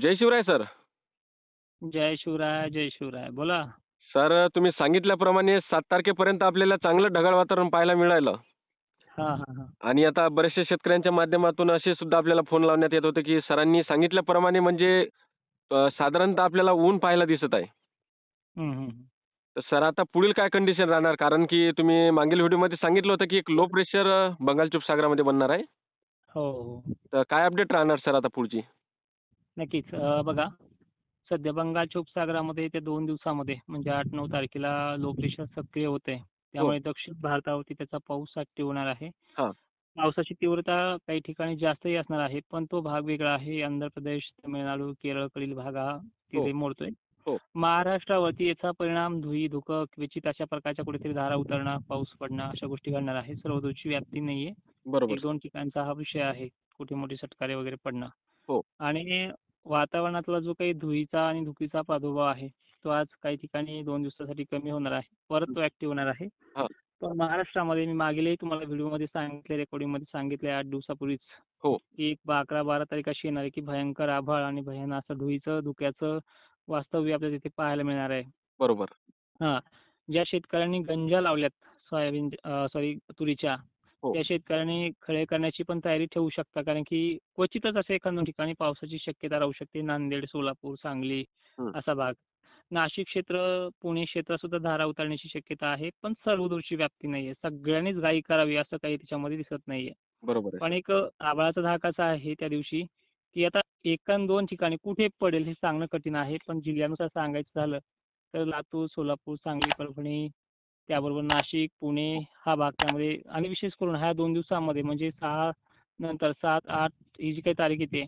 जय Shivray sir. जय शिवराय जय शिवराय. बोला. सर तुम्ही सांगितल्याप्रमाणे सात तारखेपर्यंत आपल्याला चांगलं ढगाळ वातावरण पाहायला मिळालं. हां हां हां. आणि आता बऱ्याचशा शेतकऱ्यांच्या माध्यमातून असे सुद्धा आपल्याला फोन लावण्यात येत होते की सरांनी सांगितल्याप्रमाणे म्हणजे अ, साधारणतः आपल्याला ऊन पाहायला दिसत आहे. हम्म, हम्म. तर सर आता पुढील काय कंडिशन राहणार? कारण की तुम्ही मागील व्हिडिओमध्ये सांगितलं होतं की एक लो प्रेशर बंगाल सागरामध्ये बनणार आहे. हो हो. तर काय अपडेट राहणार सर आता पुढची? नक्कीच. बघा सध्या बंगाल उपसागरामध्ये येत्या दोन दिवसामध्ये म्हणजे आठ नऊ तारखेला लो प्रेशर सक्रिय होत. आहे त्यामुळे दक्षिण भारतावरती त्याचा पाऊस ऍक्टिव्ह होणार आहे. हां. पावसाची तीव्रता काही ठिकाणी जास्तही असणार आहे पण तो भाग वेगळा आहे. आंध्र प्रदेश तामिळनाडू केरळकडील भाग हा तिथे मोडतोय. हो. महाराष्ट्रावरती याचा परिणाम धुई धुकं क्वचित अशा प्रकारच्या कुठेतरी धारा उतरणं पाऊस पडणं अशा गोष्टी घडणार आहे. सर्वदूरची व्याप्ती नाहीये. एक दोन ठिकाणचा हा विषय आहे कुठे मोठे सटकारे वगैरे पडणं. हो. आणि वातावरणातला जो काही धुळीचा आणि धुकीचा प्रादुर्भाव आहे तो आज काही ठिकाणी दोन दिवसासाठी कमी होणार आहे परत तो ऍक्टिव्ह होणार आहे हा. पण महाराष्ट्रामध्ये मी मागेलही तुम्हाला व्हिडिओमध्ये सांगितले रेकॉर्डिंगमध्ये सांगितले आठ दिवसापूर्वीच हो. की एक अकरा बारा तारीख अशी येणार आहे की भयंकर आभाळ आणि भयानक असं धुळीचं धुक्याचं वास्तव्य आपल्याला तिथे पाहायला मिळणार आहे बरोबर हा ज्या शेतकऱ्यांनी गंजा लावल्यात सोयाबीन सॉरी तुरीच्या. त्या शेतकऱ्यांनी खळे करण्याची पण तयारी ठेवू शकता. कारण की क्वचितच असे एखाद दोन ठिकाणी पावसाची शक्यता राहू शकते. नांदेड सोलापूर सांगली हं. असा भाग. नाशिक क्षेत्र पुणे क्षेत्र सुद्धा धारा उतरण्याची शक्यता आहे. पण सर्वदूरची व्याप्ती नाहीये. सगळ्यांनीच घाई करावी असं काही त्याच्यामध्ये दिसत नाहीये. बरोबर आहे. पण एक आभाळाचा धाक असा आहे त्या दिवशी की आता एक दोन ठिकाणी कुठे पडेल हे सांगणं कठीण आहे. पण जिल्ह्यानुसार सांगायचं झालं तर लातूर सोलापूर सांगली परभणी त्याबरोबर नाशिक पुणे हा भाग त्यामध्ये आणि विशेष करून ह्या दोन दिवसामध्ये म्हणजे सहा नंतर सात आठ ही जी काही तारीख येते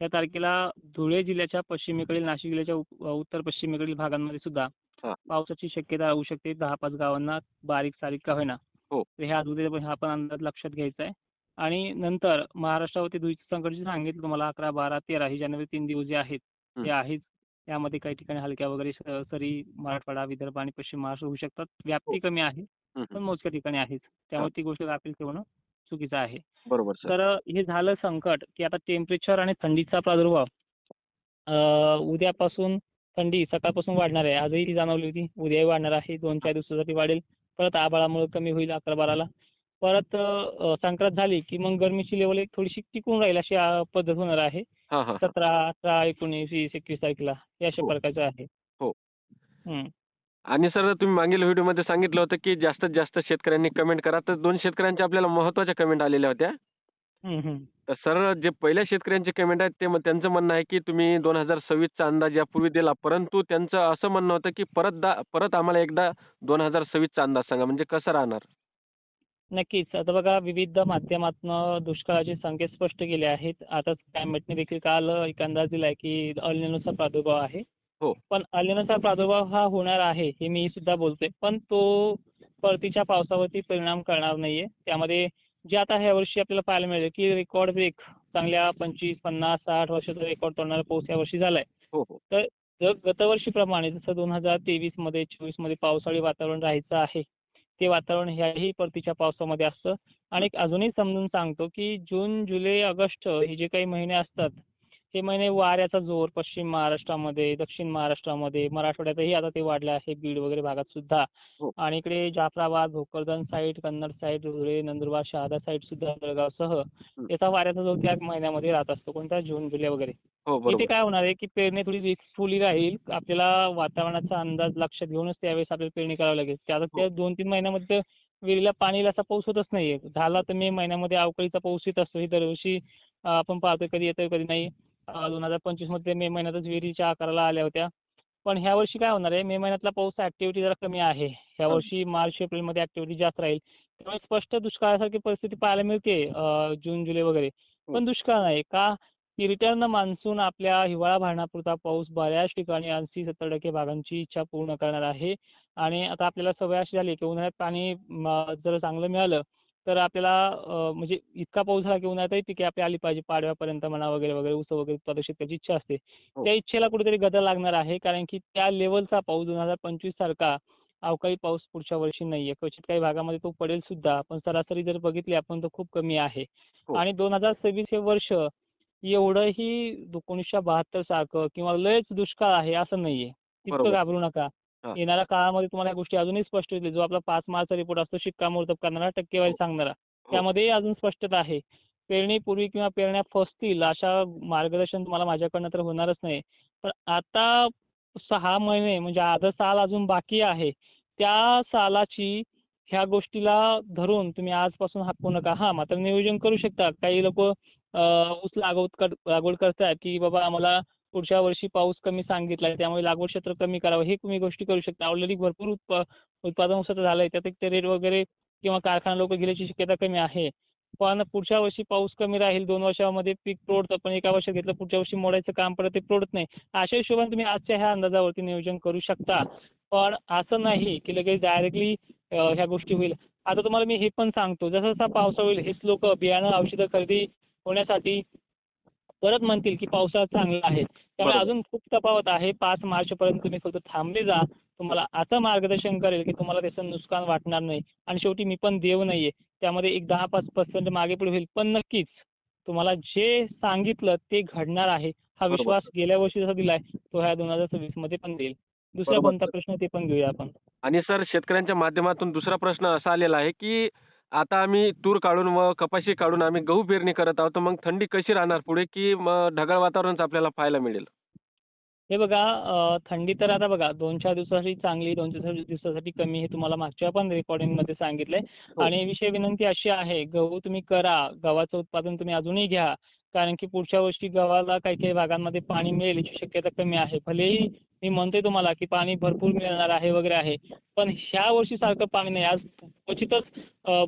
त्या तारखेला धुळे जिल्ह्याच्या पश्चिमेकडील नाशिक जिल्ह्याच्या उत्तर पश्चिमेकडील भागांमध्ये सुद्धा. पावसाची शक्यता राहू शकते दहा पाच गावांना बारीक सारीक का होईना हो. तर ह्या अगोदर हा पण अंदाज लक्षात घ्यायचा आहे आणि नंतर महाराष्ट्रावरती धुळीचं संकट जे सांगितलं तुम्हाला अकरा बारा तेरा ही जानेवारी तीन दिवस जे आहेत. ते आहेत त्यामध्ये काही ठिकाणी हलक्या वगैरे स- सरी मराठवाडा विदर्भ आणि पश्चिम महाराष्ट्र होऊ शकतात. व्याप्ती कमी आहे हं, पण मोजक्या ठिकाणी आहेत. त्यामुळे ती गोष्ट गाफील ठेवणं चुकीचं आहे. बरोबर सर. तर हे झालं संकट की आता टेम्परेचर आणि थंडीचा प्रादुर्भाव अं, उद्यापासून थंडी सकाळपासून वाढणार आहे. आजही ती जाणवली होती. उद्याही वाढणार आहे. दोन चार दिवसासाठी वाढेल. परत आभाळामुळे कमी होईल अकरा बाराला. परत संक्रांत झाली की मग गरमीची लेवल एक थोडीशी टिकून राहील अशी पद्धत होणार आहे. सतरा अठरा एकोणीस वीस एकवीस तारखेला हे अशा हो. प्रकारचं आहे. हो. आणि सर तुम्ही मागील व्हिडिओमध्ये सांगितलं होतं की जास्तीत जास्त शेतकऱ्यांनी कमेंट करा. तर दोन शेतकऱ्यांच्या आपल्याला महत्त्वाच्या कमेंट आलेल्या होत्या. तर सर जे पहिल्या शेतकऱ्यांचे कमेंट आहेत ते त्यांचं म्हणणं आहे की तुम्ही दोन हजार सव्वीसचा अंदाज यापूर्वी दिला. परंतु त्यांचं असं म्हणणं होतं की परत दा परत आम्हाला एकदा दोन हजार सव्वीसचा अंदाज सांगा. म्हणजे कसं राहणार? नक्कीच. आता बघा विविध माध्यमातून दुष्काळाचे संकेत स्पष्ट केले आहेत. आता क्लायमेटने देखील काल एक अंदाज दिलाय की अल्निनोचा प्रादुर्भाव आहे. हो. पण अल्निनोचा प्रादुर्भाव हा होणार आहे हे मी सुद्धा बोलतोय. पण तो परतीच्या पावसावरती परिणाम करणार नाहीये. त्यामध्ये जे आता ह्या वर्षी आपल्याला पाहायला मिळेल की रेकॉर्ड ब्रेक चांगल्या पंचवीस पन्नास साठ वर्षाचा रेकॉर्ड तोडणारा पाऊस यावर्षी झालाय. हो हो. जर गतवर्षीप्रमाणे जसं दोन हजार तेवीसमध्ये चोवीसमध्ये पावसाळी वातावरण राहायचं आहे ते वातावरण ह्याही परतीच्या पावसामध्ये असतं. आणि एक अजूनही समजून सांगतो की जून जुलै ऑगस्ट हे जे काही महिने असतात हे महिने वाऱ्याचा जोर पश्चिम महाराष्ट्रामध्ये दक्षिण महाराष्ट्रामध्ये मराठवाड्यातही आता ते वाढलं आहे. बीड वगैरे भागात सुद्धा. हो. आणि इकडे Jafrabad Bhokardan side Kannad side Dhule Nandurbar Shahada side सुद्धा जळगावसह याचा वाऱ्याचा जोर त्या महिन्यामध्ये राहत असतो. कोणता? जून जुलै वगैरे. हो इथे काय होणार आहे की पेरणी थोडी रिस्कफुली राहील. आपल्याला वातावरणाचा अंदाज लक्षात घेऊनच त्यावेळेस आपल्याला पेरणी करावी लागेल. त्यात त्या दोन तीन महिन्यामध्ये विहिरीला पाणी असा पाऊस होतच नाहीये. झाला तर मे महिन्यामध्ये अवकाळीचा पाऊस येत असतो. ही दरवर्षी आपण पाहतोय कधी येतोय कधी नाही. दोन हजार पंचवीसमध्ये मे महिन्यातच विहिरीच्या आकाराला आल्या होत्या. पण ह्या वर्षी काय होणार आहे? मे महिन्यातला पाऊस ऍक्टिव्हिटी जरा कमी आहे. ह्या हा. वर्षी मार्च एप्रिलमध्ये ऍक्टिव्हिटी जास्त राहील. त्यामुळे स्पष्ट दुष्काळासारखी परिस्थिती पाहायला मिळते जून जुलै वगैरे. पण दुष्काळ नाही का? की रिटर्न मान्सून आपल्या हिवाळा भरण्यापुरता पाऊस बऱ्याच ठिकाणी ऐंशी सत्तर टक्के भागांची इच्छा पूर्ण करणार आहे. आणि आता आपल्याला सवय अशी झाली की उन्हाळ्यात पाणी जर चांगलं मिळालं तर आपल्याला म्हणजे इतका पाऊस झाला की उन्हाळ्यातही पिके आपली आली पाहिजे पाडव्यापर्यंत म्हणा वगैरे वगैरे ऊस वगैरे उत्पादक शेतकऱ्याची इच्छा असते हो. त्या इच्छेला कुठेतरी गदा लागणार आहे कारण की त्या लेवलचा पाऊस दोन हजार पंचवीस सारखा अवकाळी पाऊस पुढच्या वर्षी नाहीये क्वचित काही भागामध्ये तो पडेल सुद्धा पण सरासरी जर बघितली आपण तर खूप कमी आहे हो. आणि दोन हजार सव्वीस हे वर्ष एवढंही एकोणीसशे बहात्तर सारखं किंवा लयच दुष्काळ आहे असं नाहीये तितकं. घाबरू नका. येणाऱ्या काळामध्ये तुम्हाला या गोष्टी अजूनही स्पष्ट होतील. जो आपला पाच मार्चचा रिपोर्ट असतो शिक्कामोर्तब करणारा टक्केवारी सांगणारा. हो. त्यामध्येही अजून स्पष्टता आहे. पेरणीपूर्वी किंवा पेरण्या फसतील अशा मार्गदर्शन तुम्हाला माझ्याकडनं तर होणारच नाही. पण आता सहा महिने म्हणजे अर्धं साल अजून बाकी आहे. त्या सालाची ह्या गोष्टीला धरून तुम्ही आजपासून हाकू नका. हां मात्र नियोजन करू शकता. काही लोक ऊस लागवड लागवड करतात की बाबा आम्हाला पुढच्या वर्षी पाऊस कमी सांगितला आहे त्यामुळे लागवड क्षेत्र कमी करावं हे तुम्ही गोष्टी करू शकता. ऑलरेडी भरपूर उत्पा उत्पादन ऊसाचं झालं आहे त्यात एक ते रेट वगैरे किंवा कारखाना लोक गेल्याची शक्यता कमी आहे. पण पुढच्या वर्षी पाऊस कमी राहील दोन वर्षामध्ये पीक प्रोडतं पण एका वर्षात घेतलं पुढच्या वर्षी मोडायचं काम पडतं ते प्रोडत नाही. अशा हिशोबाने तुम्ही आजच्या ह्या अंदाजावरती नियोजन करू शकता. पण असं नाही की लगेच डायरेक्टली ह्या गोष्टी होईल. आता तुम्हाला मी हे पण सांगतो. जसं जसा पावसा होईल हेच लोक बियाणं औषधं खरेदी होण्यासाठी परत म्हणतील की पावसाळा चांगला आहे. त्यामुळे. अजून खूप तफावत आहे. पाच मार्चपर्यंत तुम्ही फक्त थांबले जा. तुम्हाला असं मार्गदर्शन करेल की तुम्हाला त्याचं नुकसान वाटणार नाही. आणि शेवटी मी पण देव नाही आहे त्यामध्ये एक दहा पाच पर्सेंट मागे पुढे होईल. पण नक्कीच तुम्हाला जे सांगितलं ते घडणार आहे. हा. विश्वास गेल्या वर्षी जसा दिलाय तो ह्या दोन हजार सव्वीसमध्ये पण देईल. दुसरा कोणता. प्रश्न ते पण घेऊया आपण. आणि सर शेतकऱ्यांच्या माध्यमातून दुसरा प्रश्न असा आलेला आहे की आता आम्ही तूर काढून व कपाशी काढून आम्ही गहू पेरणी करत आहोत. तर मग थंडी कशी राहणार पुढे की मग ढगाळ वातावरणच आपल्याला पाहायला मिळेल? हे बघा थंडी तर आता बघा दोन चार दिवसासाठी चांगली दोन चार दिवसासाठी कमी हे तुम्हाला मागच्या पण रेकॉर्डिंगमध्ये सांगितलंय. हो. आणि विषय विनंती अशी आहे गहू तुम्ही करा गव्हाचं उत्पादन तुम्ही अजूनही घ्या. कारण की पुढच्या वर्षी गव्हाला काही काही भागांमध्ये पाणी मिळेल याची शक्यता कमी आहे. भलेही मी म्हणतोय तुम्हाला की पाणी भरपूर मिळणार आहे वगैरे आहे. पण ह्या वर्षी सारखं पाणी नाही. आज क्वचितच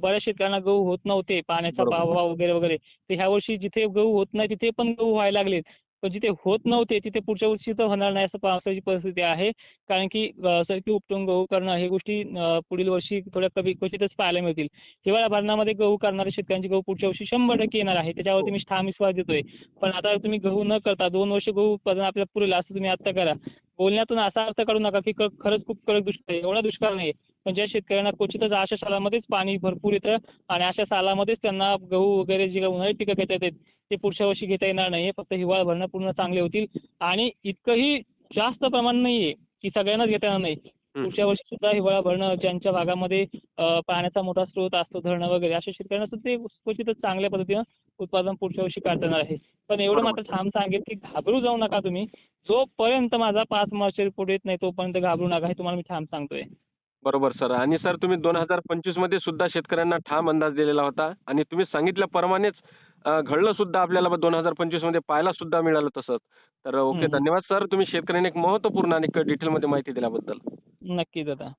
बऱ्याच शेतकऱ्यांना गहू होत नव्हते पाण्याचा. अभाव वगैरे वगैरे. तर ह्या वर्षी जिथे गहू होत नाही तिथे पण गहू व्हायला लागलेत. पण जिथे होत नव्हते तिथे पुढच्या वर्षी तर होणार नाही असं पावसाची परिस्थिती आहे. कारण की सरकी उपटून गहू करणं हे गोष्टी पुढील वर्षी थोड्या कमी क्वचितच पाहायला मिळतील. हिवाळा भरणामध्ये गहू करणाऱ्या शेतकऱ्यांची गहू पुढच्या वर्षी शंभर टक्के येणार आहे. त्याच्यावरती मी ठाम विश्वास देतोय. पण आता तुम्ही गहू न करता दोन वर्ष गहू उत्पादन आपल्याला पुरेल असं तुम्ही आत्ता करा. बोलण्यातून असा अर्थ काढू नका की खरंच खूप कडक दुष्काळ आहे. एवढा दुष्काळ नाही पण ज्या शेतकऱ्यांना क्वचितच अशा सालामध्येच पाणी भरपूर येतं आणि अशा सालामध्येच त्यांना गहू वगैरे जे काही उन्हाळी पिकं घेता येतात ते पुढच्या वर्षी घेता येणार नाही. फक्त हिवाळा भरणं पूर्ण चांगले होतील. आणि इतकंही जास्त प्रमाण नाही आहे की सगळ्यांनाच घेता येणार नाही. पुढच्या वर्षी सुद्धा हिवाळा भरणं ज्यांच्या भागामध्ये पाण्याचा मोठा स्रोत असतो धरणं वगैरे अशा शेतकऱ्यांना सुद्धा ते क्वचितच चांगल्या पद्धतीनं उत्पादन पुढच्या वर्षी काढता येणार आहे. पण एवढं. मात्र ठाम सांगेल की घाबरू जाऊ नका तुम्ही. जोपर्यंत माझा पाच मार्च रिपोर्ट येत नाही तोपर्यंत घाबरू नका हे तुम्हाला मी ठाम सांगतोय. बरोबर सर. आणि सर तुम्ही दोन हजार पंचवीसमध्ये सुद्धा शेतकऱ्यांना ठाम अंदाज दिलेला होता. आणि तुम्ही सांगितल्याप्रमाणेच घडलं सुद्धा आपल्याला दोन हजार पंचवीसमध्ये पाहायला सुद्धा मिळालं तसंच. तर ओके. धन्यवाद सर. तुम्ही शेतकऱ्यांनी एक महत्त्वपूर्ण आणि डिटेलमध्ये माहिती दिल्याबद्दल. नक्कीच आता